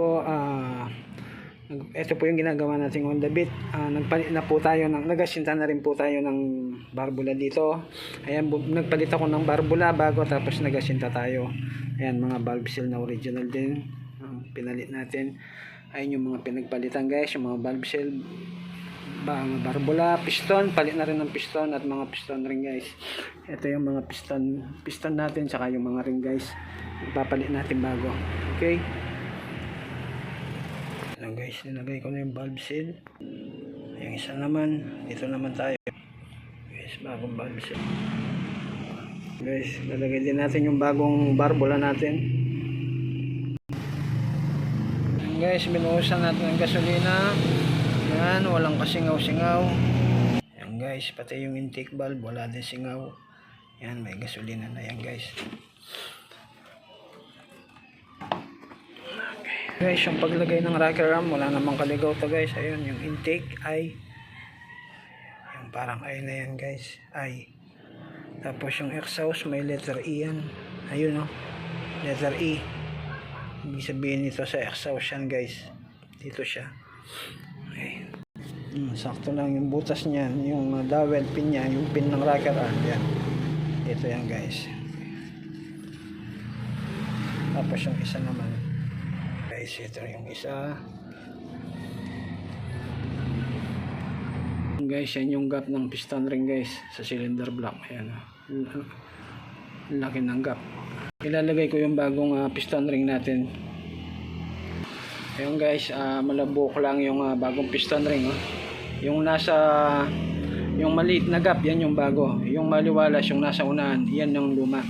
po, ah, nag- ito po yung ginagawa nating on the beat. Ah, nagpalit na po tayo ng, nagasinta na rin po tayo ng barbula dito. Ayan, nagpalit ako ng barbula bago tapos nagasinta tayo. Ayan, mga valve seal na original din. ang pinalit natin. Ayun yung mga pinagpalitan guys, yung mga valve seal, mga barbula, piston, palit na rin ng piston at mga piston ring guys. Ito yung mga piston, piston natin saka yung mga ring guys. Ipapalit natin bago. Okay? Ayan guys, nilagay ko na yung valve seal. Yung isa naman, dito naman tayo. Guys, bagong valve seal. Guys, lalagay din natin yung bagong barbula natin. Ayan guys, binuhusan natin ng gasolina. Yan, walang kasingaw-singaw. Yan guys, pati yung intake valve, wala din singaw. Yan, may gasolina na yan guys. Guys, yung paglagay ng rocker ram, wala namang kaligaw to guys. Ayun, yung intake ay yung parang ay na yan guys. Ay. Tapos yung exhaust, may letter E yan. Ayun oh. Letter E. Ibig sabihin nito sa exhaust yan guys. Dito siya. Okay. Hmm, sakto lang yung butas niyan, yung uh, dowel pin niya, yung pin ng rocker arm yan. Ito yan guys. Tapos yung isa naman. Guys, yung isa. Guys, yan yung gap ng piston ring guys sa cylinder block. Ayan. ah. Laki ng gap. Ilalagay ko yung bagong ah, piston ring natin. Ayun guys, ah, malabok lang yung ah, bagong piston ring. Oh. Yung nasa yung maliit na gap, yan yung bago. Yung maliwalas, yung nasa unahan, yan yung luma.